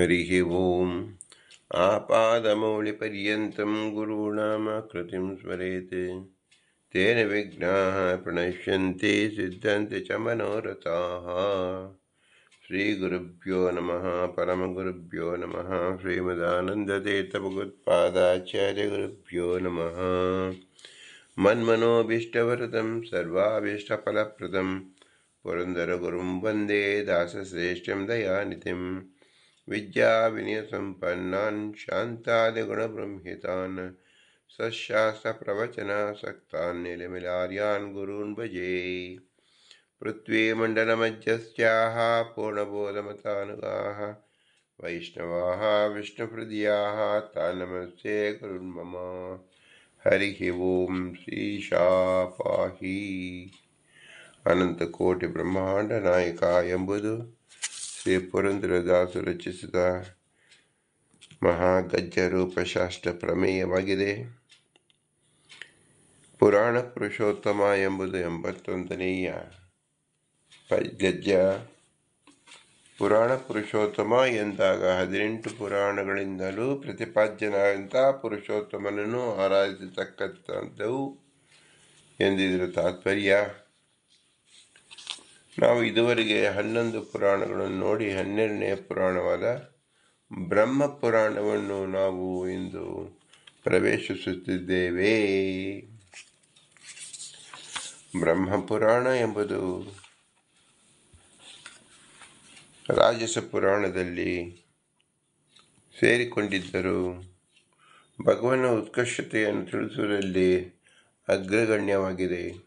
हरिः ओम्। आपादमौलिपर्यन्तं गुरूणामाकृतिं स्मरेत्। तेन विघ्नाः प्रणश्यन्ति सिद्धन्ति च मनोरथाः। श्रीगुरुभ्यो नमः परमगुरुभ्यो नमः श्रीमदानन्दतीर्थभगवत्पादाचार्यगुरुभ्यो नमः। मन्मनोभीष्टवरदं सर्वाभीष्टफलप्रदं पुरन्दरगुरुं वन्दे दासश्रेष्ठं दयानिधिं विद्याविनयसम्पन्नान् शान्तादिगुणबृंहितान् सशास्त्रप्रवचनासक्तान् निलमिलार्यान् गुरून् भजे। पृथ्वीमण्डलमध्यस्याः पूर्णबोधमतानुगाः वैष्णवाः विष्णुप्रद्याः तान् नमस्ते गुरुन् मम। हरिः ॐ श्रीशा पाहि। अनन्तकोटिब्रह्माण्डनायिका यम्बुधु ಶ್ರೀ ಪುರಂದ್ರದಾಸು ರಚಿಸಿದ ಮಹಾಗಜ್ಜರೂಪಶಾಸ್ತ್ರ ಪ್ರಮೇಯವಾಗಿದೆ. ಪುರಾಣ ಪುರುಷೋತ್ತಮ ಎಂಬುದು ಎಂಬತ್ತೊಂದನೆಯ ಗಜ್ಜ ಪುರಾಣ ಪುರುಷೋತ್ತಮ ಎಂದಾಗ ಹದಿನೆಂಟು ಪುರಾಣಗಳಿಂದಲೂ ಪ್ರತಿಪಾದ್ಯನಾದಂಥ ಪುರುಷೋತ್ತಮನನ್ನು ಆರಾಧಿಸತಕ್ಕಂಥದ್ದು ಎಂದಿದ್ರ ತಾತ್ಪರ್ಯ. ನಾವು ಇದುವರೆಗೆ ಹನ್ನೊಂದು ಪುರಾಣಗಳನ್ನು ನೋಡಿ ಹನ್ನೆರಡನೇ ಪುರಾಣವಾದ ಬ್ರಹ್ಮ ಪುರಾಣವನ್ನು ನಾವು ಇಂದು ಪ್ರವೇಶಿಸುತ್ತಿದ್ದೇವೆ. ಬ್ರಹ್ಮ ಪುರಾಣ ಎಂಬುದು ರಾಜಸ ಪುರಾಣದಲ್ಲಿ ಸೇರಿಕೊಂಡಿದ್ದರು ಭಗವನ ಉತ್ಕರ್ಷತೆಯನ್ನು ತಿಳಿಸುವುದರಲ್ಲಿ ಅಗ್ರಗಣ್ಯವಾಗಿದೆ.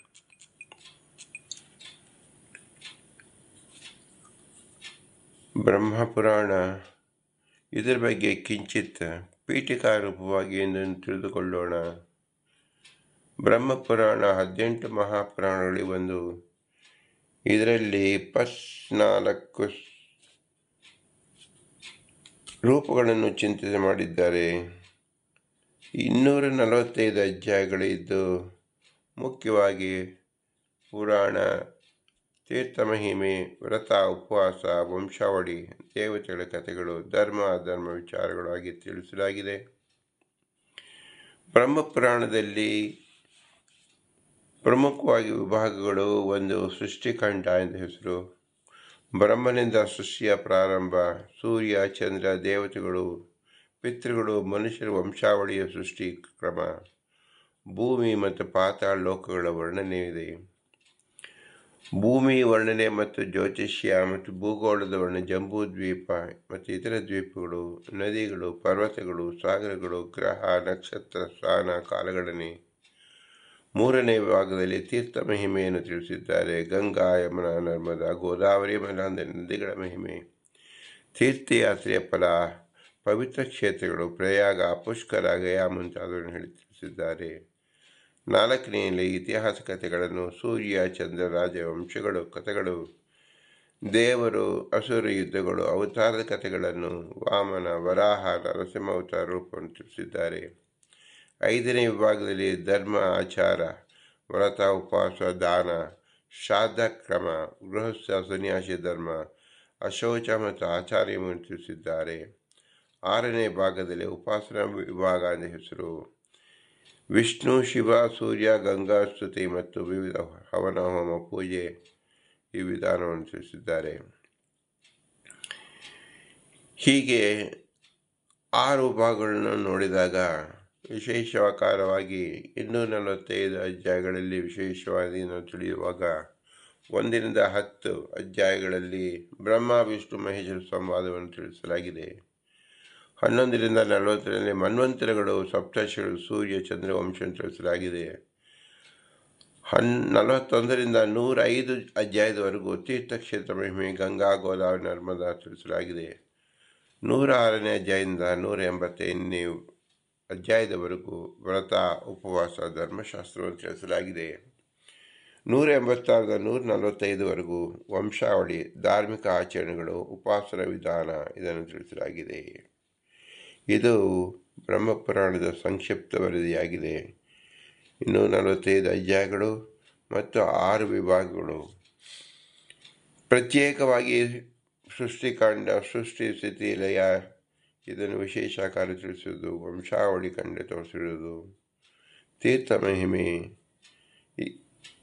ಬ್ರಹ್ಮಪುರಾಣ. ಇದರ ಬಗ್ಗೆ ಕಿಂಚಿತ್ ಪೀಠಿಕಾರೂಪವಾಗಿ ಎಂದನ್ನು ತಿಳಿದುಕೊಳ್ಳೋಣ. ಬ್ರಹ್ಮಪುರಾಣ ಹದಿನೆಂಟು ಮಹಾಪುರಾಣಗಳಲ್ಲಿ ಒಂದು. ಇದರಲ್ಲಿ ಇಪ್ಪತ್ನಾಲ್ಕು ರೂಪಗಳನ್ನು ಚಿಂತನೆ ಮಾಡಿದ್ದಾರೆ. ಇನ್ನೂರ ನಲವತ್ತೈದು ಅಧ್ಯಾಯಗಳಿದ್ದು ಮುಖ್ಯವಾಗಿ ಪುರಾಣ ತೀರ್ಥಮಹಿಮೆ, ವ್ರತ, ಉಪವಾಸ, ವಂಶಾವಳಿ, ದೇವತೆಗಳ ಕಥೆಗಳು, ಧರ್ಮ, ಅಧರ್ಮ ವಿಚಾರಗಳಾಗಿ ತಿಳಿಸಲಾಗಿದೆ. ಬ್ರಹ್ಮಪುರಾಣದಲ್ಲಿ ಪ್ರಮುಖವಾಗಿ ವಿಭಾಗಗಳು ಒಂದು ಸೃಷ್ಟಿಖಂಡ ಎಂದು ಹೆಸರು. ಬ್ರಹ್ಮನಿಂದ ಸೃಷ್ಟಿಯ ಪ್ರಾರಂಭ, ಸೂರ್ಯ, ಚಂದ್ರ, ದೇವತೆಗಳು, ಪಿತೃಗಳು, ಮನುಷ್ಯರ ವಂಶಾವಳಿಯ ಸೃಷ್ಟಿ ಕ್ರಮ. ಭೂಮಿ ಮತ್ತು ಪಾತಾಳ ಲೋಕಗಳ ವರ್ಣನೆಯಿದೆ ಭೂಮಿ, ವರ್ಣನೆ ಮತ್ತು ಜ್ಯೋತಿಷ್ಯ ಮತ್ತು ಭೂಗೋಳದ ವರ್ಣನೆ ಜಂಬೂ ದ್ವೀಪ ಮತ್ತು ಇತರ ದ್ವೀಪಗಳು, ನದಿಗಳು, ಪರ್ವತಗಳು, ಸಾಗರಗಳು, ಗ್ರಹ, ನಕ್ಷತ್ರ, ಸ್ಥಾನ, ಕಾಲಗಣನೆ. ಮೂರನೇ ವಿಭಾಗದಲ್ಲಿ ತೀರ್ಥ ಮಹಿಮೆಯನ್ನು ತಿಳಿಸಿದ್ದಾರೆ. ಗಂಗಾ, ಯಮುನಾ, ನರ್ಮದಾ, ಗೋದಾವರಿ ಮಲಾಂದ ನದಿಗಳ ಮಹಿಮೆ. ತೀರ್ಥಯಾತ್ರೆಯ ಫಲ, ಪವಿತ್ರ ಕ್ಷೇತ್ರಗಳು ಪ್ರಯಾಗ, ಪುಷ್ಕರ, ಗಯಾ ಮುಂತಾದವನ್ನು ಹೇಳಿ ತಿಳಿಸಿದ್ದಾರೆ. ನಾಲ್ಕನೆಯಲ್ಲಿ ಇತಿಹಾಸ ಕಥೆಗಳನ್ನು ಸೂರ್ಯ, ಚಂದ್ರ, ರಾಜವಂಶಗಳು, ಕಥೆಗಳು, ದೇವರು, ಅಸುರ ಯುದ್ಧಗಳು, ಅವತಾರದ ಕಥೆಗಳನ್ನು ವಾಮನ ವರಾಹ ನರಸಿಂಹ ಅವತಾರ ರೂಪವನ್ನು ತಿಳಿಸಿದ್ದಾರೆ. ಐದನೇ ವಿಭಾಗದಲ್ಲಿ ಧರ್ಮ, ಆಚಾರ, ವ್ರತ, ಉಪವಾಸ, ದಾನ, ಶ್ರಾದ್ದ ಕ್ರಮ, ಗೃಹಸ್ಥ, ಸನ್ಯಾಸಿ ಧರ್ಮ, ಅಶೌಚ ಮತ್ತು ಆಚಾರ್ಯವನ್ನು ತಿಳಿಸಿದ್ದಾರೆ. ಆರನೇ ಭಾಗದಲ್ಲಿ ಉಪಾಸನಾ ವಿಭಾಗ ಎಂದ ಹೆಸರು. ವಿಷ್ಣು, ಶಿವ, ಸೂರ್ಯ, ಗಂಗಾ, ಸ್ತುತಿ ಮತ್ತು ವಿವಿಧ ಹವನ ಹೋಮ ಪೂಜೆ ಈ ವಿಧಾನವನ್ನು ತಿಳಿಸಿದ್ದಾರೆ. ಹೀಗೆ ಆರು ಭಾಗಗಳನ್ನು ನೋಡಿದಾಗ ವಿಶೇಷಾಕಾರವಾಗಿ ಇನ್ನೂರ ನಲವತ್ತೈದು ಅಧ್ಯಾಯಗಳಲ್ಲಿ ವಿಶೇಷವಾಗಿ ನಾವು ತಿಳಿಯುವಾಗ ಒಂದರಿಂದ ಹತ್ತು ಅಧ್ಯಾಯಗಳಲ್ಲಿ ಬ್ರಹ್ಮ, ವಿಷ್ಣು, ಮಹೇಶ್ವರ ಸಂವಾದವನ್ನು ತಿಳಿಸಲಾಗಿದೆ. ಹನ್ನೊಂದರಿಂದ ನಲವತ್ತರಲ್ಲಿ ಮನ್ವಂತರಗಳು ಸಪ್ತರ್ಷಿಗಳು ಸೂರ್ಯ, ಚಂದ್ರ ವಂಶವನ್ನು ತಿಳಿಸಲಾಗಿದೆ ಹನ್, ನಲವತ್ತೊಂದರಿಂದ ನೂರ ಐದು ಅಧ್ಯಾಯದವರೆಗೂ ತೀರ್ಥಕ್ಷೇತ್ರ ಮಹಿಮೆ, ಗಂಗಾ, ಗೋದಾವರಿ, ನರ್ಮದಾ ತಿಳಿಸಲಾಗಿದೆ ನೂರ ಆರನೇ ಅಧ್ಯಾಯದಿಂದ ನೂರ ಎಂಬತ್ತೈದನೇ ಅಧ್ಯಾಯದವರೆಗೂ ವ್ರತ, ಉಪವಾಸ ಧರ್ಮಶಾಸ್ತ್ರವನ್ನು ತಿಳಿಸಲಾಗಿದೆ ನೂರ ಎಂಬತ್ತಾರದ ನೂರ ನಲವತ್ತೈದುವರೆಗೂ ವಂಶಾವಳಿ, ಧಾರ್ಮಿಕ ಆಚರಣೆಗಳು, ಉಪಾಸನ ವಿಧಾನ ಇದನ್ನು ತಿಳಿಸಲಾಗಿದೆ. ಇದು ಬ್ರಹ್ಮಪುರಾಣದ ಸಂಕ್ಷಿಪ್ತ ವರದಿಯಾಗಿದೆ. ಇನ್ನೂ ನಲವತ್ತೈದು ಅಧ್ಯಾಯಗಳು ಮತ್ತು ಆರು ವಿಭಾಗಗಳು. ಪ್ರತ್ಯೇಕವಾಗಿ ಸೃಷ್ಟಿಕಾಂಡ ಸೃಷ್ಟಿ ಸ್ಥಿತಿ ಲಯ, ಇದನ್ನು ವಿಶೇಷ ಕಾರ್ಯ ತಿಳಿಸುವುದು, ವಂಶಾವಳಿ ಕಂಡ ತೋರಿಸಿರುವುದು. ತೀರ್ಥ ಮಹಿಮೆ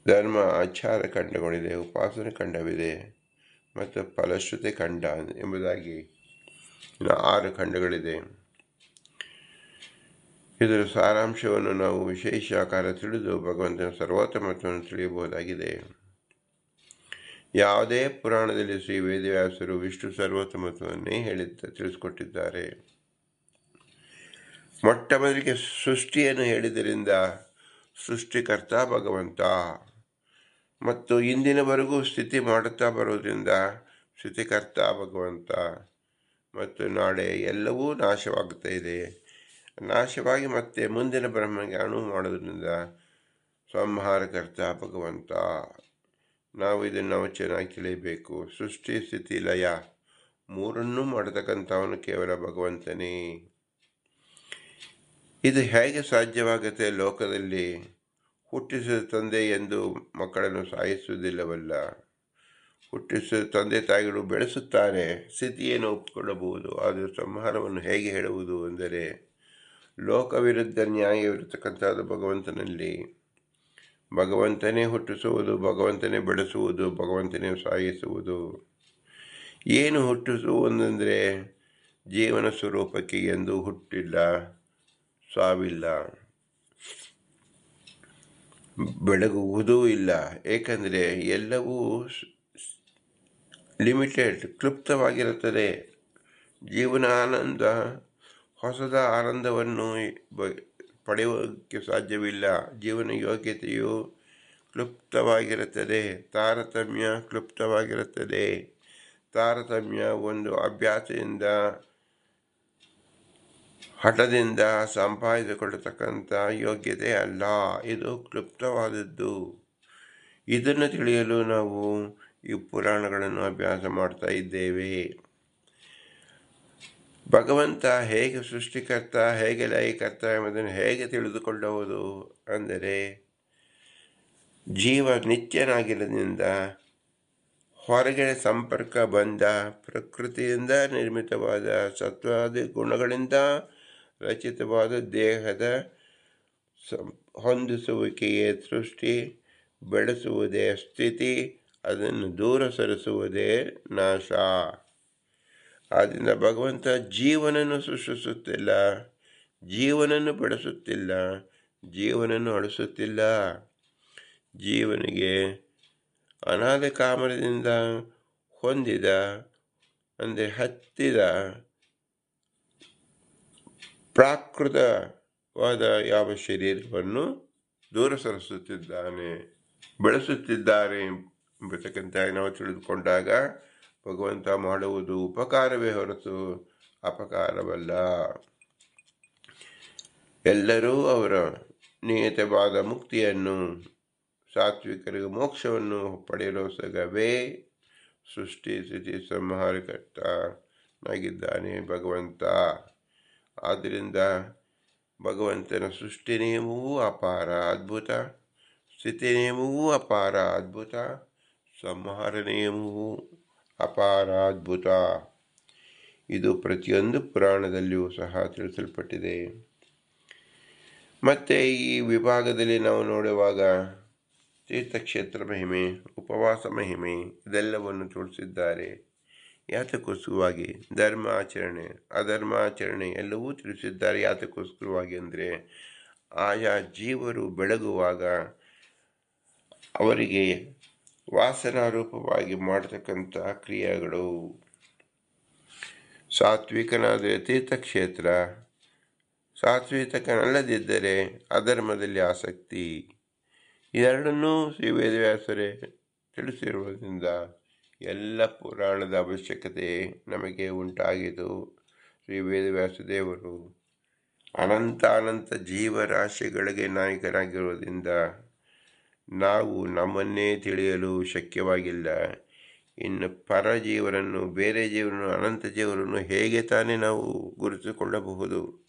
ಧರ್ಮ ಆಚಾರ ಖಂಡಗಳಿದೆ, ಉಪಾಸನೆ ಖಂಡವಿದೆ ಮತ್ತು ಫಲಶ್ರುತಿ ಖಂಡ ಎಂಬುದಾಗಿ ಆರು ಖಂಡಗಳಿದೆ. ಇದರ ಸಾರಾಂಶವನ್ನು ನಾವು ವಿಶೇಷ ಆಕಾರ ತಿಳಿದು ಭಗವಂತನ ಸರ್ವೋತ್ತಮತ್ವವನ್ನು ತಿಳಿಯಬಹುದಾಗಿದೆ. ಯಾವುದೇ ಪುರಾಣದಲ್ಲಿ ಶ್ರೀ ವೇದವ್ಯಾಸರು ವಿಷ್ಣು ಸರ್ವೋತ್ತಮತ್ವವನ್ನೇ ಹೇಳಿದ್ದ, ತಿಳಿಸಿಕೊಟ್ಟಿದ್ದಾರೆ. ಮೊಟ್ಟ ಮೊದಲಿಗೆ ಸೃಷ್ಟಿಯನ್ನು ಹೇಳಿದ್ದರಿಂದ ಸೃಷ್ಟಿಕರ್ತ ಭಗವಂತ. ಮತ್ತು ಇಂದಿನವರೆಗೂ ಸ್ಥಿತಿ ಮಾಡುತ್ತಾ ಬರೋದರಿಂದ ಸ್ಥಿತಿಕರ್ತ ಭಗವಂತ. ಮತ್ತು ನಾಳೆ ಎಲ್ಲವೂ ನಾಶವಾಗುತ್ತಾ ಇದೆ. ನಾಶವಾಗಿ ಮತ್ತೆ ಮುಂದಿನ ಬ್ರಹ್ಮಗೆ ಅಣು ಮಾಡೋದ್ರಿಂದ ಸಂಹಾರಕರ್ತ ಭಗವಂತ, ನಾವು ಇದನ್ನು ನಾವು ಚೆನ್ನಾಗಿ ತಿಳಿಯಬೇಕು ಸೃಷ್ಟಿ ಸ್ಥಿತಿ ಲಯ. ಮೂರನ್ನೂ ಮಾಡತಕ್ಕಂಥವನು ಕೇವಲ ಭಗವಂತನೇ. ಇದು ಹೇಗೆ ಸಾಧ್ಯವಾಗುತ್ತೆ ಲೋಕದಲ್ಲಿ? ಹುಟ್ಟಿಸಿದ ತಂದೆ ಎಂದು ಮಕ್ಕಳನ್ನು ಸಾಯಿಸುವುದಿಲ್ಲವಲ್ಲ. ಹುಟ್ಟಿಸಿದ ತಂದೆ ತಾಯಿಗಳು ಬೆಳೆಸುತ್ತಾರೆ, ಸ್ಥಿತಿಯನ್ನು ಒಪ್ಪಿಕೊಳ್ಳಬಹುದು. ಆದರೆ ಸಂಹಾರವನ್ನು ಹೇಗೆ ಹೇಳುವುದು ಎಂದರೆ ಲೋಕವಿರುದ್ಧ ನ್ಯಾಯವಿರತಕ್ಕಂಥದ್ದು ಭಗವಂತನಲ್ಲಿ. ಭಗವಂತನೇ ಹುಟ್ಟಿಸುವುದು, ಭಗವಂತನೇ ಬೆಳೆಸುವುದು, ಭಗವಂತನೇ ಸಾಯಿಸುವುದು ಏನು ಹುಟ್ಟಿಸುವುದಂದರೆ ಜೀವನ ಸ್ವರೂಪಕ್ಕೆ ಎಂದು ಹುಟ್ಟಿಲ್ಲ, ಸಾವಿಲ್ಲ. ಬೆಳಗುವುದೂ ಇಲ್ಲ. ಏಕೆಂದರೆ ಎಲ್ಲವೂ ಲಿಮಿಟೆಡ್, ಕ್ಲುಪ್ತವಾಗಿರುತ್ತದೆ. ಜೀವನ ಆನಂದ ಹೊಸದ ಆನಂದವನ್ನು ಪಡೆಯೋಕ್ಕೆ ಸಾಧ್ಯವಿಲ್ಲ. ಜೀವನ ಯೋಗ್ಯತೆಯು ಕ್ಲುಪ್ತವಾಗಿರುತ್ತದೆ. ತಾರತಮ್ಯ ಕ್ಲುಪ್ತವಾಗಿರುತ್ತದೆ. ತಾರತಮ್ಯ ಒಂದು ಅಭ್ಯಾಸದಿಂದ, ಹಠದಿಂದ ಸಂಪಾದಿಸಿಕೊಳ್ಳತಕ್ಕಂಥ ಯೋಗ್ಯತೆ ಅಲ್ಲ. ಇದು ಕ್ಲುಪ್ತವಾದದ್ದು. ಇದನ್ನು ತಿಳಿಯಲು ನಾವು ಈ ಪುರಾಣಗಳನ್ನು ಅಭ್ಯಾಸ ಮಾಡ್ತಾ ಇದ್ದೇವೆ. ಭಗವಂತ ಹೇಗೆ ಸೃಷ್ಟಿಕರ್ತ, ಹೇಗೆ ಲಯಕರ್ತ ಎಂಬುದನ್ನು ಹೇಗೆ ತಿಳಿದುಕೊಳ್ಳುವುದು ಅಂದರೆ ಜೀವ ನಿತ್ಯನಾಗಿರೋದ್ರಿಂದ ಹೊರಗೆ ಸಂಪರ್ಕ ಬಂದ ಪ್ರಕೃತಿಯಿಂದ ನಿರ್ಮಿತವಾದ ಸತ್ವಾದಿ ಗುಣಗಳಿಂದ ರಚಿತವಾದ ದೇಹದ ಹೊಂದಿಸುವಿಕೆಯೇ ಸೃಷ್ಟಿ, ಬೆಳೆಸುವುದೇ ಸ್ಥಿತಿ, ಅದನ್ನು ದೂರ ಸರಿಸುವುದೇ ನಾಶ. ಆದ್ದರಿಂದ ಭಗವಂತ ಜೀವನನ್ನು ಸೃಷ್ಟಿಸುತ್ತಿಲ್ಲ, ಜೀವನನ್ನು ಬೆಳೆಸುತ್ತಿಲ್ಲ, ಜೀವನನ್ನು ಅಳಿಸುತ್ತಿಲ್ಲ. ಜೀವನಿಗೆ ಅನಾಥ ಕಾಮರದಿಂದ ಹೊಂದಿದ, ಅಂದರೆ ಹತ್ತಿದ, ಪ್ರಾಕೃತವಾದ ಯಾವ ಶರೀರವನ್ನು ದೂರ ಸರಿಸುತ್ತಿದ್ದಾನೆ ಬೆಳೆಸುತ್ತಿದ್ದಾರೆ ಎಂಬತಕ್ಕಂಥ ನಾವು ತಿಳಿದುಕೊಂಡಾಗ ಭಗವಂತ ಮಾಡುವುದು ಉಪಕಾರವೇ ಹೊರತು ಅಪಕಾರವಲ್ಲ. ಎಲ್ಲರೂ ಅವರ ನಿಯತವಾದ ಮುಕ್ತಿಯನ್ನು, ಸಾತ್ವಿಕರಿಗೆ ಮೋಕ್ಷವನ್ನು ಪಡೆಯಲು ಸಗವೇ ಸೃಷ್ಟಿ ಸ್ಥಿತಿ ಸಂಹಾರಕರ್ತನಾಗಿದ್ದಾನೆ ಭಗವಂತ. ಆದ್ದರಿಂದ ಭಗವಂತನ ಸೃಷ್ಟಿ ನಿಯಮವೂ ಅಪಾರ ಅದ್ಭುತ, ಸ್ಥಿತಿ ನಿಯಮವೂ ಅಪಾರ ಅದ್ಭುತ, ಸಂಹಾರ ನಿಯಮವೂ ಅಪಾರ ಅದ್ಭುತ ಇದು ಪ್ರತಿಯೊಂದು ಪುರಾಣದಲ್ಲಿಯೂ ಸಹ ತಿಳಿಸಲ್ಪಟ್ಟಿದೆ. ಮತ್ತೆ ಈ ವಿಭಾಗದಲ್ಲಿ ನಾವು ನೋಡುವಾಗ ತೀರ್ಥಕ್ಷೇತ್ರ ಮಹಿಮೆ, ಉಪವಾಸ ಮಹಿಮೆ ಇದೆಲ್ಲವನ್ನು ತಿಳಿಸಿದ್ದಾರೆ ಯಾತಕ್ಕೋಸ್ಕರವಾಗಿ ಧರ್ಮ ಆಚರಣೆ ಅಧರ್ಮ ಆಚರಣೆ ಎಲ್ಲವೂ ತಿಳಿಸಿದ್ದಾರೆ. ಯಾತಕ್ಕೋಸ್ಕರವಾಗಿ ಅಂದರೆ ಆಯಾ ಜೀವರು ಬೆಳಗುವಾಗ ಅವರಿಗೆ ವಾಸನಾರೂಪವಾಗಿ ಮಾಡತಕ್ಕಂಥ ಕ್ರಿಯೆಗಳು. ಸಾತ್ವಿಕನಾದರೆ ತೀರ್ಥಕ್ಷೇತ್ರ ಸಾತ್ವಿಕನಲ್ಲದಿದ್ದರೆ ಅಧರ್ಮದಲ್ಲಿ ಆಸಕ್ತಿ. ಎರಡನ್ನೂ ಶ್ರೀ ವೇದವ್ಯಾಸರೇ ತಿಳಿಸಿರುವುದರಿಂದ ಎಲ್ಲ ಪುರಾಣದ ಅವಶ್ಯಕತೆ ನಮಗೆ ಉಂಟಾಗಿದ್ದು, ಶ್ರೀ ವೇದವ್ಯಾಸ ದೇವರು ಅನಂತ ಅನಂತ ಜೀವರಾಶಿಗಳಿಗೆ ನಾಯಕರಾಗಿರುವುದರಿಂದ ನಾವು ನಮ್ಮನ್ನೇ ತಿಳಿಯಲು ಶಕ್ಯವಾಗಿಲ್ಲ. ಇನ್ನು ಪರ ಜೀವರನ್ನು ಬೇರೆ ಜೀವರನ್ನು, ಅನಂತ ಜೀವರನ್ನು ಹೇಗೆ ತಾನೇ ನಾವು ಗುರುತಿಸಿಕೊಳ್ಳಬಹುದು?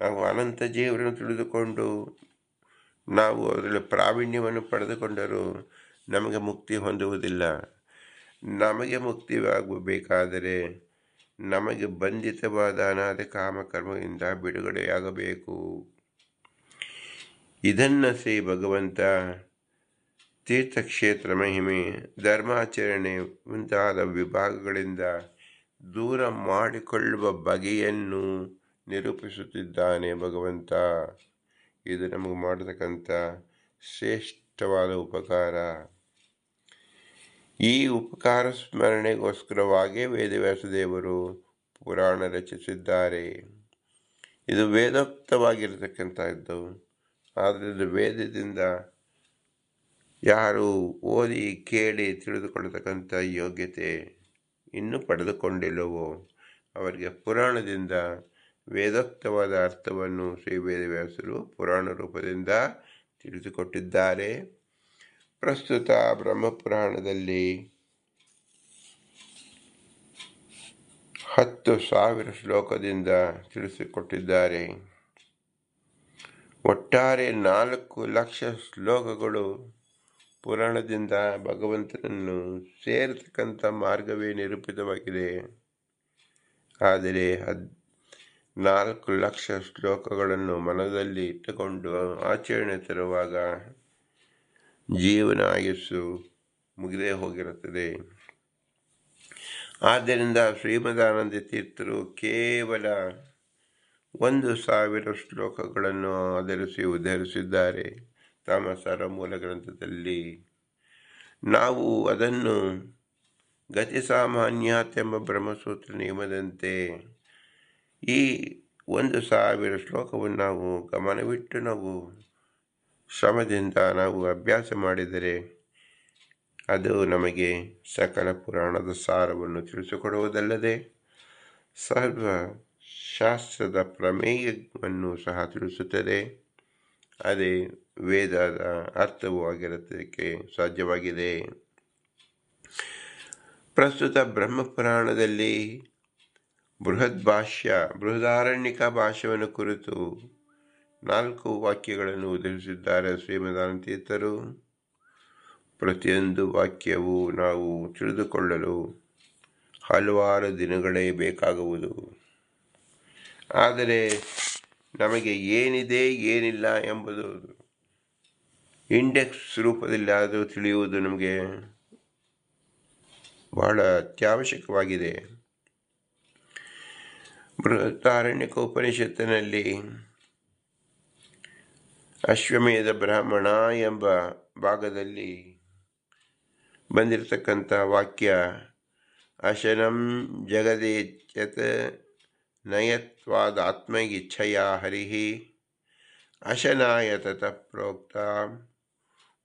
ನಾವು ಅನಂತ ಜೀವರನ್ನು ತಿಳಿದುಕೊಂಡು ನಾವು ಅದರಲ್ಲಿ ಪ್ರಾವೀಣ್ಯವನ್ನು ಪಡೆದುಕೊಂಡರೂ ನಮಗೆ ಮುಕ್ತಿ ಹೊಂದುವುದಿಲ್ಲ. ನಮಗೆ ಮುಕ್ತಿಯಾಗಬೇಕಾದರೆ ನಮಗೆ ಬಂಧಿತವಾದ ಅನಾಥ ಕಾಮಕರ್ಮದಿಂದ ಬಿಡುಗಡೆಯಾಗಬೇಕು. ಇದನ್ನು ಶ್ರೀ ಭಗವಂತ ತೀರ್ಥಕ್ಷೇತ್ರ ಮಹಿಮೆ ಧರ್ಮಾಚರಣೆ ಮುಂತಾದ ವಿಭಾಗಗಳಿಂದ ದೂರ ಮಾಡಿಕೊಳ್ಳುವ ಬಗೆಯನ್ನು ನಿರೂಪಿಸುತ್ತಿದ್ದಾನೆ ಭಗವಂತ. ಇದು ನಮಗೆ ಮಾಡತಕ್ಕಂಥ ಶ್ರೇಷ್ಠವಾದ ಉಪಕಾರ. ಈ ಉಪಕಾರ ಸ್ಮರಣೆಗೋಸ್ಕರವಾಗಿಯೇ ವೇದವ್ಯಾಸ ದೇವರು ಪುರಾಣ ರಚಿಸಿದ್ದಾರೆ. ಇದು ವೇದೋಕ್ತವಾಗಿರತಕ್ಕಂಥದ್ದು. ಆದರೆ ಇದು ವೇದದಿಂದ ಯಾರು ಓದಿ ಕೇಳಿ ತಿಳಿದುಕೊಳ್ಳತಕ್ಕಂಥ ಯೋಗ್ಯತೆ ಇನ್ನೂ ಪಡೆದುಕೊಂಡಿಲ್ಲವೋ? ಅವರಿಗೆ ಪುರಾಣದಿಂದ ವೇದೋಕ್ತವಾದ ಅರ್ಥವನ್ನು ಶ್ರೀ ವೇದವ್ಯಾಸರು ಪುರಾಣ ರೂಪದಿಂದ ತಿಳಿಸಿಕೊಟ್ಟಿದ್ದಾರೆ ಪ್ರಸ್ತುತ ಬ್ರಹ್ಮಪುರಾಣದಲ್ಲಿ ಹತ್ತು ಸಾವಿರ ಶ್ಲೋಕದಿಂದ ತಿಳಿಸಿಕೊಟ್ಟಿದ್ದಾರೆ. ಒಟ್ಟಾರೆ ನಾಲ್ಕು ಲಕ್ಷ ಶ್ಲೋಕಗಳು ಪುರಾಣದಿಂದ ಭಗವಂತನನ್ನು ಸೇರತಕ್ಕಂಥ ಮಾರ್ಗವೇ ನಿರೂಪಿತವಾಗಿದೆ. ಆದರೆ ಹದ್ ನಾಲ್ಕು ಲಕ್ಷ ಶ್ಲೋಕಗಳನ್ನು ಮನದಲ್ಲಿ ಇಟ್ಟುಕೊಂಡು ಆಚರಣೆ ತರುವಾಗ ಜೀವನ ಆಯಸ್ಸು ಮುಗಿದೇ ಹೋಗಿರುತ್ತದೆ. ಆದ್ದರಿಂದ ಶ್ರೀಮದಾನಂದ ತೀರ್ಥರು ಕೇವಲ ಒಂದು ಸಾವಿರ ಶ್ಲೋಕಗಳನ್ನು ಆಧರಿಸಿ ಉದ್ಧರಿಸಿದ್ದಾರೆ. ತಮ್ಮ ಮೂಲ ಗ್ರಂಥದಲ್ಲಿ ನಾವು ಅದನ್ನು ಗತಿ ಸಾಮಾನ್ಯತೆ ಎಂಬ ಬ್ರಹ್ಮಸೂತ್ರ ನಿಯಮದಂತೆ ಈ ಒಂದು ಸಾವಿರ ಶ್ಲೋಕವನ್ನು ನಾವು ಗಮನವಿಟ್ಟು ನಾವು ಶ್ರಮದಿಂದ ನಾವು ಅಭ್ಯಾಸ ಮಾಡಿದರೆ ಅದು ನಮಗೆ ಸಕಲ ಪುರಾಣದ ಸಾರವನ್ನು ತಿಳಿಸಿಕೊಡುವುದಲ್ಲದೆ ಸರ್ವ ಶಾಸ್ತ್ರದ ಪ್ರಮೇಯವನ್ನು ಸಹ ತಿಳಿಸುತ್ತದೆ. ಅದೇ ವೇದದ ಅರ್ಥವೂ ಆಗಿರೋದಕ್ಕೆ ಸಾಧ್ಯವಾಗಿದೆ. ಪ್ರಸ್ತುತ ಬ್ರಹ್ಮಪುರಾಣದಲ್ಲಿ ಬೃಹತ್ ಭಾಷ್ಯ, ಬೃಹದಾರಣ್ಯಕ ಭಾಷ್ಯವನ್ನು ಕುರಿತು ನಾಲ್ಕು ವಾಕ್ಯಗಳನ್ನು ಉದರಿಸಿದ್ದಾರೆ ಶ್ರೀಮದಾನತೀರ್ಥರು ಪ್ರತಿಯೊಂದು ವಾಕ್ಯವು ನಾವು ತಿಳಿದುಕೊಳ್ಳಲು ಹಲವಾರು ದಿನಗಳೇ ಬೇಕಾಗುವುದು. ಆದರೆ ನಮಗೆ ಏನಿದೆ, ಏನಿಲ್ಲ ಎಂಬುದು ಇಂಡೆಕ್ಸ್ ರೂಪದಲ್ಲಿ ಅದು ತಿಳಿಯುವುದು ನಮಗೆ ಬಹಳ ಅತ್ಯವಶ್ಯಕವಾಗಿದೆ. ಬೃಹತ್ತಾರಣ್ಯಕ ಉಪನಿಷತ್ತಿನಲ್ಲಿ ಅಶ್ವಮೇಧ ಬ್ರಾಹ್ಮಣ ಎಂಬ ಭಾಗದಲ್ಲಿ ಬಂದಿರತಕ್ಕಂಥ ವಾಕ್ಯ, ಅಶನಂ ಜಗದೇಚ್ಯತ ನಯತ್ವಾದ ಆತ್ಮಗಿಚ್ಛಯ ಹರಿ ಅಶನಾಯ ತತ ಪ್ರೋಕ್ತ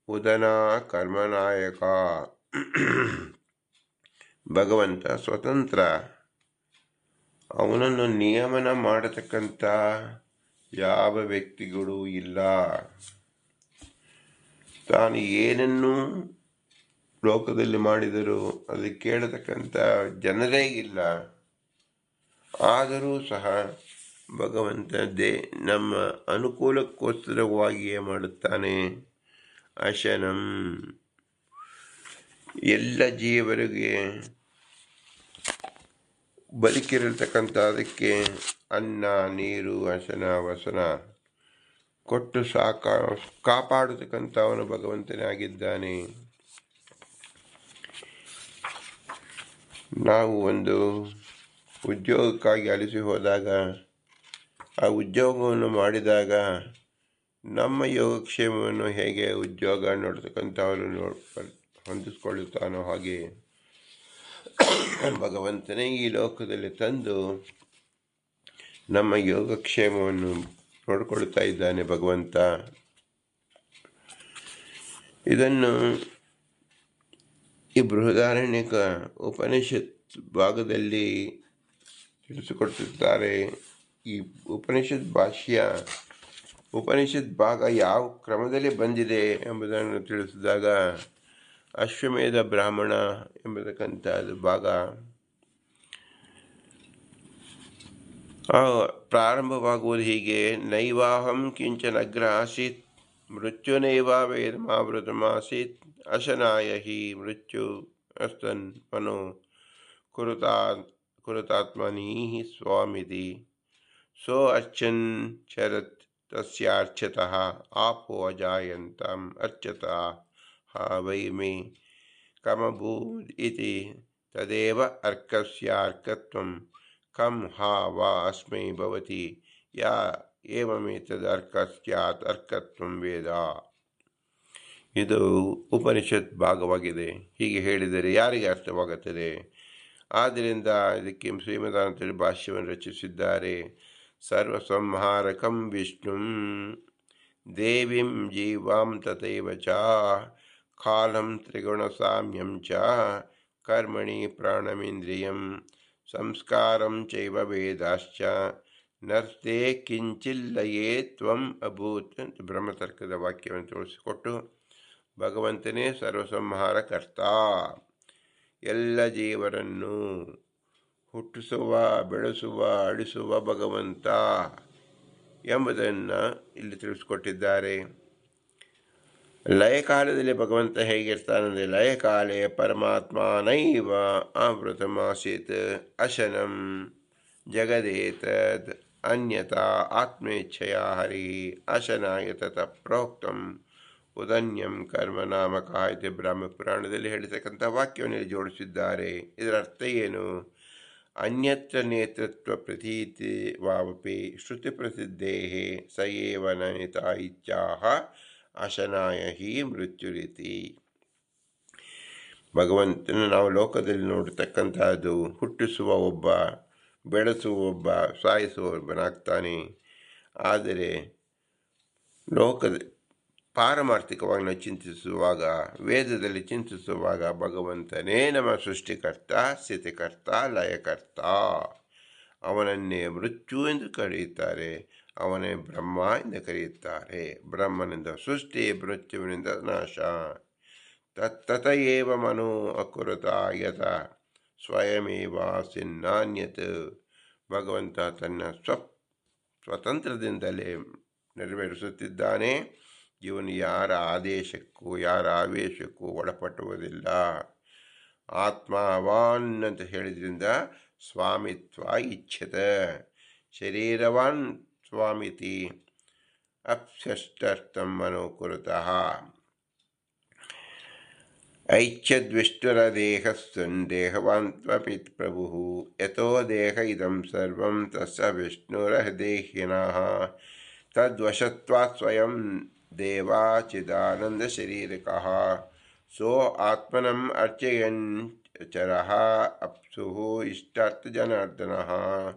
ಉದನಾ ಕರ್ಮನಾಯಕ. ಭಗವಂತ ಸ್ವತಂತ್ರ. ಅವನನ್ನು ನಿಯಮನ ಮಾಡತಕ್ಕಂಥ ಯಾವ ವ್ಯಕ್ತಿಗಳು ಇಲ್ಲ. ತಾನು ಏನನ್ನು ಲೋಕದಲ್ಲಿ ಮಾಡಿದರೂ ಅದು ಕೇಳತಕ್ಕಂಥ ಜನರೇ ಇಲ್ಲ. ಆದರೂ ಸಹ ಭಗವಂತ ದೇ ನಮ್ಮ ಅನುಕೂಲಕ್ಕೋಸ್ಕರವಾಗಿಯೇ ಮಾಡುತ್ತಾನೆ. ಅಶನಂ. ಎಲ್ಲ ಜೀವರಿಗೆ ಬದುಕಿರತಕ್ಕಂಥ ಅದಕ್ಕೆ ಅನ್ನ, ನೀರು ಹಸನ ವಸನ ಕೊಟ್ಟು ಸಾಕ, ಕಾಪಾಡತಕ್ಕಂಥವನು ಭಗವಂತನೇ ಆಗಿದ್ದಾನೆ ನಾವು ಒಂದು ಉದ್ಯೋಗಕ್ಕಾಗಿ ಅಲಿಸಿ ಹೋದಾಗ ಆ ಉದ್ಯೋಗವನ್ನು ಮಾಡಿದಾಗ ನಮ್ಮ ಯೋಗಕ್ಷೇಮವನ್ನು ಹೇಗೆ ಉದ್ಯೋಗ ನೋಡ್ತಕ್ಕಂಥವರು ನೋಡ್, ಹೊಂದಿಸ್ಕೊಳ್ಳುತ್ತಾನೋ ಹಾಗೆ ಭಗವಂತನೇ ಈ ಲೋಕದಲ್ಲಿ ತಂದು ನಮ್ಮ ಯೋಗಕ್ಷೇಮವನ್ನು ನೋಡಿಕೊಳ್ತಾ ಇದ್ದಾನೆ ಭಗವಂತ. ಇದನ್ನು ಈ ಬೃಹದಾರಣ್ಯಕ ಉಪನಿಷತ್ ಭಾಗದಲ್ಲಿ ತಿಳಿಸಿಕೊಟ್ಟಿದ್ದಾರೆ ಈ ಉಪನಿಷತ್ ಭಾಷೆಯ, ಉಪನಿಷತ್ ಭಾಗ ಯಾವ ಕ್ರಮದಲ್ಲಿ ಬಂದಿದೆ ಎಂಬುದನ್ನು ತಿಳಿಸಿದಾಗ, ಅಶ್ವಮೇಧ ಬ್ರಾಹ್ಮಣ ಎಂಬತಕ್ಕಂಥದ್ದು ಭಾಗ. ಪ್ರಾರಂಭವಾಗುವುದು ಹೀಗೆ, ನೈವಾಹಂ ಕಿಂಚನಗ್ರ ಆಸೀತ್ ಮೃತ್ಯುನೈವ ವೇದಮಾವೃತಮಾಸೀತ್, ಅಶನಾಯ ಹಿ ಮೃತ್ಯು ಅಸ್ತನ್ ಮನು ಕುರುತಾ ಕುರುತಾತ್ಮನಿ ಸ್ವಾಮಿತಿ ಸೋ ಅರ್ಚನ್ ಚರತ್ ತಸ್ಯಾರ್ಚತಃ ಆಪೋ ಅಜಾಯಂತಂ ಅರ್ಚತಃ ವೈ ಮೇ ಕಮಭೂದ್ ಇತಿ ತದೇವ ಅರ್ಕಸ್ಯಾರ್ಕತ್ವಂ ಕಂ ಹಾ ವಾ ಅಸ್ಮೈ ಭವತಿ ಯಾ ಏವಮೇತದರ್ಕ ಸ್ಯಾತ್ ಅರ್ಕತ್ವಂ ವೇದ ಇದು ಉಪನಿಷತ್ ಭಾಗವಾಗಿದೆ ಹೀಗೆ ಹೇಳಿದರೆ ಯಾರಿಗೆ ಅರ್ಥವಾಗುತ್ತದೆ ಆದ್ದರಿಂದ ಇದಕ್ಕೆ ಶ್ರೀಮದಾನಂತರು ಭಾಷ್ಯವನ್ನು ರಚಿಸಿದ್ದಾರೆ ಸರ್ವಸಂಹಾರಕಂ ವಿಷ್ಣುಂ ದೇವಿಂ ಜೀವಾಂ ತಥೈವ ಚ ಕಾಲಂ ತ್ರಿಗುಣಸಾಮ್ಯಂ ಚ ಕರ್ಮಣಿ ಪ್ರಾಣಮಿಂದ್ರಿಯಂ ಸಂಸ್ಕಾರಂ ಚೈವ ವೇದಾಶ್ಚ ನರ್ತೆ ಕಿಂಚಿಲ್ಲಯೇ ತ್ವಂ ಅಭೂತ್ ಅಂತ ಬ್ರಹ್ಮತರ್ಕದ ವಾಕ್ಯವನ್ನು ತೋರಿಸಿಕೊಟ್ಟು ಭಗವಂತನೇ ಸರ್ವಸಂಹಾರಕರ್ತ ಎಲ್ಲ ಜೀವರನ್ನು ಹುಟ್ಟಿಸುವ, ಬೆಳೆಸುವ, ಅಳಿಸುವ ಭಗವಂತ ಎಂಬುದನ್ನು ಇಲ್ಲಿ ತಿಳಿಸ್ಕೊಟ್ಟಿದ್ದಾರೆ. ಲಯಕಾಲದಲ್ಲಿ ಭಗವಂತ ಹೇಗಿರ್ತಾನಂದರೆ ಲಯಕಾಲೆ ಪರಮಾತ್ಮನೈವ ಆವೃತಮಾಸೀತ್ ಅಶನಂ ಜಗದೇತದ್ ಅನ್ಯತಾ ಆತ್ಮೇಚ್ಛೆಯ ಹರಿ ಅಶನಾಯ ತತ ಪ್ರೋಕ್ತಂ. ಉದನ್ಯಂ ಕರ್ಮ ನಾಮಕ ಇದು ಬ್ರಾಹ್ಮ ಪುರಾಣದಲ್ಲಿ ಹೇಳಿರ್ತಕ್ಕಂಥ ವಾಕ್ಯವನ್ನು ಇಲ್ಲಿ ಜೋಡಿಸಿದ್ದಾರೆ. ಇದರ ಅರ್ಥ ಏನು? ಅನ್ಯತ್ರ ನೇತೃತ್ವ ಪ್ರತೀತಿ ವಾವಪಿ ಶ್ರುತಿ ಪ್ರಸಿದ್ಧೇ ಸ ಏವ ನನಿತ ಇಚ್ಛಾಹ ಅಶನಾಯ ಹಿ ಮೃತ್ಯುರೀತಿ. ಭಗವಂತನ ನಾವು ಲೋಕದಲ್ಲಿ ನೋಡತಕ್ಕಂಥದ್ದು ಹುಟ್ಟಿಸುವ ಒಬ್ಬ, ಬೆಳೆಸುವ ಒಬ್ಬ, ಸಾಯಿಸುವ ಒಬ್ಬನಾಗ್ತಾನೆ. ಆದರೆ ಲೋಕದ ಪಾರಮಾರ್ಥಿಕವಾಗಿ ನಾವು ಚಿಂತಿಸುವಾಗ, ವೇದದಲ್ಲಿ ಚಿಂತಿಸುವಾಗ ಭಗವಂತನೇ ನಮ್ಮ ಸೃಷ್ಟಿಕರ್ತ, ಸ್ಥಿತಿಕರ್ತ, ಲಯಕರ್ತ. ಅವನನ್ನೇ ಮೃತ್ಯು ಎಂದು ಕರೆಯುತ್ತಾರೆ, ಅವನೇ ಬ್ರಹ್ಮ ಎಂದು ಕರೆಯುತ್ತಾರೆ. ಬ್ರಹ್ಮನಿಂದ ಸೃಷ್ಟಿ, ಮೃತ್ಯುವಿನಿಂದ ನಾಶ. ತತ್ತತ ಏವ ಮನೋ ಅಕುರತ ಯತ ಸ್ವಯಮೇವಾಸಿನ್ನಾನ್ಯತ್ ಭಗವಂತ ತನ್ನ ಸ್ವ ಸ್ವತಂತ್ರದಿಂದಲೇ ನೆರವೇರಿಸುತ್ತಿದ್ದಾನೆ. ಇವನು ಯಾರ ಆದೇಶಕ್ಕೂ, ಯಾರ ಆವೇಶಕ್ಕೂ ಒಳಪಟ್ಟುವುದಿಲ್ಲ. ಆತ್ಮಾವಾನ್ ಅಂತ ಹೇಳಿದ್ರಿಂದ ಸ್ವಾಮಿತ್ವ ಇಚ್ಛತ. ಶರೀರವಾನ್ ಸ್ವಾಮಿತಿ ಅಪ್ಸಷ್ಟಂ ಮನೋಕುರುತಃ ಐಚ್ಛದ್ವಿಷ್ಟುರ ದೇಹಸ್ಸನ್ ದೇಹವಾಂತ್ವಪಿ ಪ್ರಭು. ಯಥೋ ದೇಹ ಇದಂ ಸರ್ವಂ ತಸ ವಿಷ್ಣುರ ದೇಹಿನಃ ತದ್ವಶತ್ವಾತ್ ಸ್ವಯಂ विष्णुरहदेहिनः तद्वशत्वात् स्वयं देवाचिदानन्दशरीरकः सो आत्मनम् अर्चयन् चरः, अप्सुः इष्टार्थजनार्दनः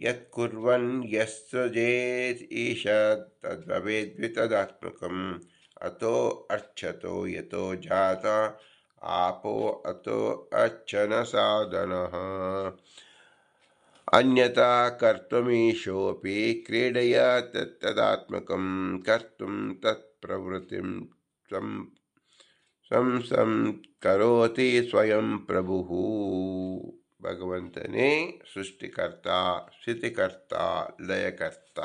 यत्कुर्वन् यस्सृजेत् ईश तद्भवेद्वितदात्मकम्। अतो अर्चतो, यतो जात, आपो अतो अच्छन साधनः अन्यथा कर्तुमीशोऽपि क्रीडया तत्तदात्मकं कर्तुं तत्प्रवृत्तिं सं ಸಂಸಂ ಕರೋತಿ ಸ್ವಯಂ ಪ್ರಭು ಭಗವಂತನೇ ಸೃಷ್ಟಿಕರ್ತ ಸ್ಥಿತಿಕರ್ತ ಲಯಕರ್ತ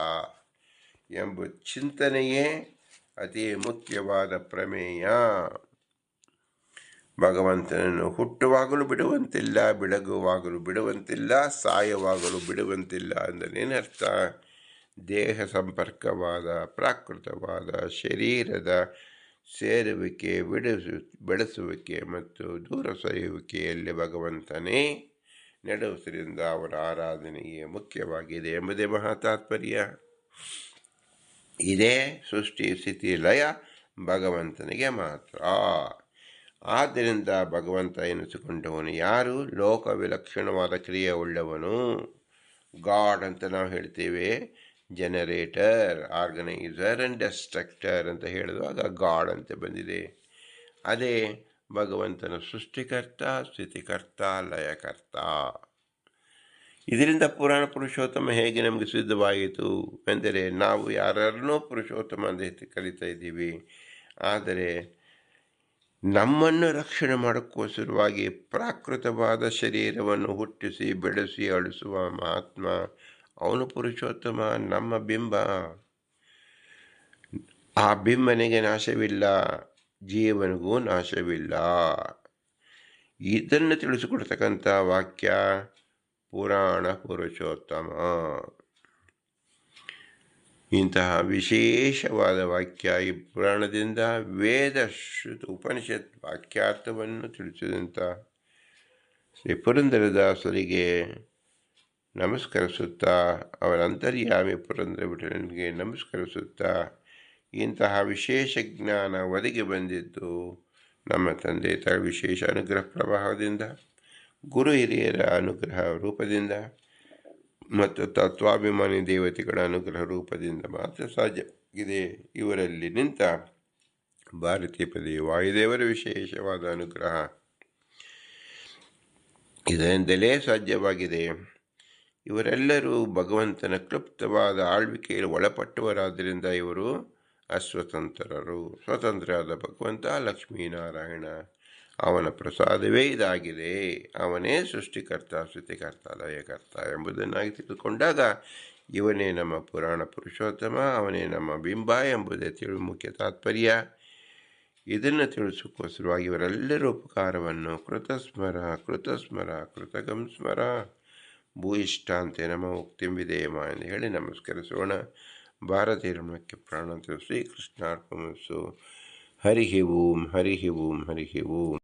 ಎಂಬ ಚಿಂತನೆಯೇ ಅತಿ ಮುಖ್ಯವಾದ ಪ್ರಮೇಯ ಭಗವಂತನನ್ನು ಹುಟ್ಟುವಾಗಲೂ ಬಿಡುವಂತಿಲ್ಲ, ಬೆಳಗುವಾಗಲೂ ಬಿಡುವಂತಿಲ್ಲ, ಸಾಯವಾಗಲೂ ಬಿಡುವಂತಿಲ್ಲ ಅಂದನೇನರ್ಥ? ದೇಹ ಸಂಪರ್ಕವಾದ, ಪ್ರಾಕೃತವಾದ, ಶರೀರದ ಸೇರುವಿಕೆ, ಬಿಡಿಸು, ಬೆಳೆಸುವಿಕೆ ಮತ್ತು ದೂರ ಸರಿಯುವಿಕೆಯಲ್ಲಿ ಭಗವಂತನೇ ನಡೆಸುವುದರಿಂದ ಅವರ ಆರಾಧನೆಗೆ ಮುಖ್ಯವಾಗಿದೆ ಎಂಬುದೇ ಮಹಾತಾತ್ಪರ್ಯ ಇದೇ ಸೃಷ್ಟಿ ಸ್ಥಿತಿ ಲಯ ಭಗವಂತನಿಗೆ ಮಾತ್ರ. ಆದ್ದರಿಂದ ಭಗವಂತ ಎನಿಸಿಕೊಂಡವನು ಯಾರು? ಲೋಕ ವಿಲಕ್ಷಣವಾದ ಕ್ರಿಯೆ ಉಳ್ಳವನು ಗಾಡ್ ಅಂತ ನಾವು ಹೇಳ್ತೇವೆ. ಜನರೇಟರ್, ಆರ್ಗನೈಸರ್ ಆ್ಯಂಡ್ ಡೆಸ್ಟ್ರಕ್ಟರ್ ಅಂತ ಹೇಳಿದಾಗ ಗಾಡ್ ಅಂತ ಬಂದಿದೆ. ಅದೇ ಭಗವಂತನ ಸೃಷ್ಟಿಕರ್ತ, ಸ್ಥಿತಿಕರ್ತ, ಲಯಕರ್ತ. ಇದರಿಂದ ಪುರಾಣ ಪುರುಷೋತ್ತಮ ಹೇಗೆ ನಮಗೆ ಸಿದ್ಧವಾಯಿತು ಎಂದರೆ ನಾವು ಯಾರನ್ನೋ ಪುರುಷೋತ್ತಮ ಅಂತ ಕಲಿತಾ ಇದ್ದೀವಿ. ಆದರೆ ನಮ್ಮನ್ನು ರಕ್ಷಣೆ ಮಾಡೋಕ್ಕೋಸ್ಕರವಾಗಿ ಪ್ರಾಕೃತವಾದ ಶರೀರವನ್ನು ಹುಟ್ಟಿಸಿ, ಬೆಳೆಸಿ, ಅಳಿಸುವ ಮಹಾತ್ಮ, ಅವನು ಪುರುಷೋತ್ತಮ, ನಮ್ಮ ಬಿಂಬ. ಆ ಬಿಂಬನಿಗೆ ನಾಶವಿಲ್ಲ, ಜೀವನಿಗೂ ನಾಶವಿಲ್ಲ. ಇದನ್ನು ತಿಳಿಸಿಕೊಡ್ತಕ್ಕಂಥ ವಾಕ್ಯ ಪುರಾಣ ಪುರುಷೋತ್ತಮ. ಇಂತಹ ವಿಶೇಷವಾದ ವಾಕ್ಯ ಈ ಪುರಾಣದಿಂದ ವೇದ ಶ್ರುತ ಉಪನಿಷತ್ ವಾಕ್ಯಾರ್ಥವನ್ನು ತಿಳಿಸಿದಂಥ ಶ್ರೀ ಪುರಂದರದಾಸರಿಗೆ ನಮಸ್ಕರಿಸುತ್ತಾ, ಅವರ ಅಂತರ್ಯಾಮಿ ಪುರಂದರ ವಿಠಲನಿಗೆ ನಮಸ್ಕರಿಸುತ್ತಾ, ಇಂತಹ ವಿಶೇಷ ಜ್ಞಾನ ಒದಗಿ ಬಂದಿದ್ದು ನಮ್ಮ ತಂದೆ ತ ವಿಶೇಷ ಅನುಗ್ರಹ ಪ್ರವಾಹದಿಂದ, ಗುರು ಹಿರಿಯರ ಅನುಗ್ರಹ ರೂಪದಿಂದ ಮತ್ತು ತತ್ವಾಭಿಮಾನಿ ದೇವತೆಗಳ ಅನುಗ್ರಹ ರೂಪದಿಂದ ಮಾತ್ರ ಸಾಧ್ಯವಾಗಿದೆ ಇವರಲ್ಲಿ ನಿಂತ ಭಾರತೀಯ ಪದೇ ವಾಯುದೇವರ ವಿಶೇಷವಾದ ಅನುಗ್ರಹ ಇದರಿಂದಲೇ ಸಾಧ್ಯವಾಗಿದೆ. ಇವರೆಲ್ಲರೂ ಭಗವಂತನ ಕ್ಲುಪ್ತವಾದ ಆಳ್ವಿಕೆಯಲ್ಲಿ ಒಳಪಟ್ಟವರಾದ್ದರಿಂದ ಇವರು ಅಸ್ವತಂತ್ರರು. ಸ್ವತಂತ್ರರಾದ ಭಗವಂತ ಲಕ್ಷ್ಮೀನಾರಾಯಣ. ಅವನ ಪ್ರಸಾದವೇ ಇದಾಗಿದೆ. ಅವನೇ ಸೃಷ್ಟಿಕರ್ತ, ಸ್ಥಿತಿಕರ್ತ, ಲಯಕರ್ತ ಎಂಬುದನ್ನಾಗಿ ತಿಳಿದುಕೊಂಡಾಗ ಇವನೇ ನಮ್ಮ ಪುರಾಣ ಪುರುಷೋತ್ತಮ, ಅವನೇ ನಮ್ಮ ಬಿಂಬ ಎಂಬುದೇ ತಿಳಿ ಮುಖ್ಯ ತಾತ್ಪರ್ಯ. ಇದನ್ನು ತಿಳಿಸೋಕ್ಕೋಸ್ಕರವಾಗಿ ಇವರೆಲ್ಲರ ಉಪಕಾರವನ್ನು ಕೃತಸ್ಮರ ಕೃತಸ್ಮರ ಕೃತಗಂ ಸ್ಮರ ಭೂಯಿಷ್ಟಾಂತೆ ಅಂತ ನಮ್ಮ ಉಕ್ತಿಂಬಿದೇಮ ಎಂದು ಹೇಳಿ ನಮಸ್ಕರಿಸೋಣ. ಭಾರತೀಯ ರಮಣಕ್ಕೆ ಪ್ರಾಣ ಶ್ರೀಕೃಷ್ಣಾರ್ಪಣಿಸು ಹರಿ ಓಂ ಹರಿ ಓಂ ಹರಿ ಓಂ.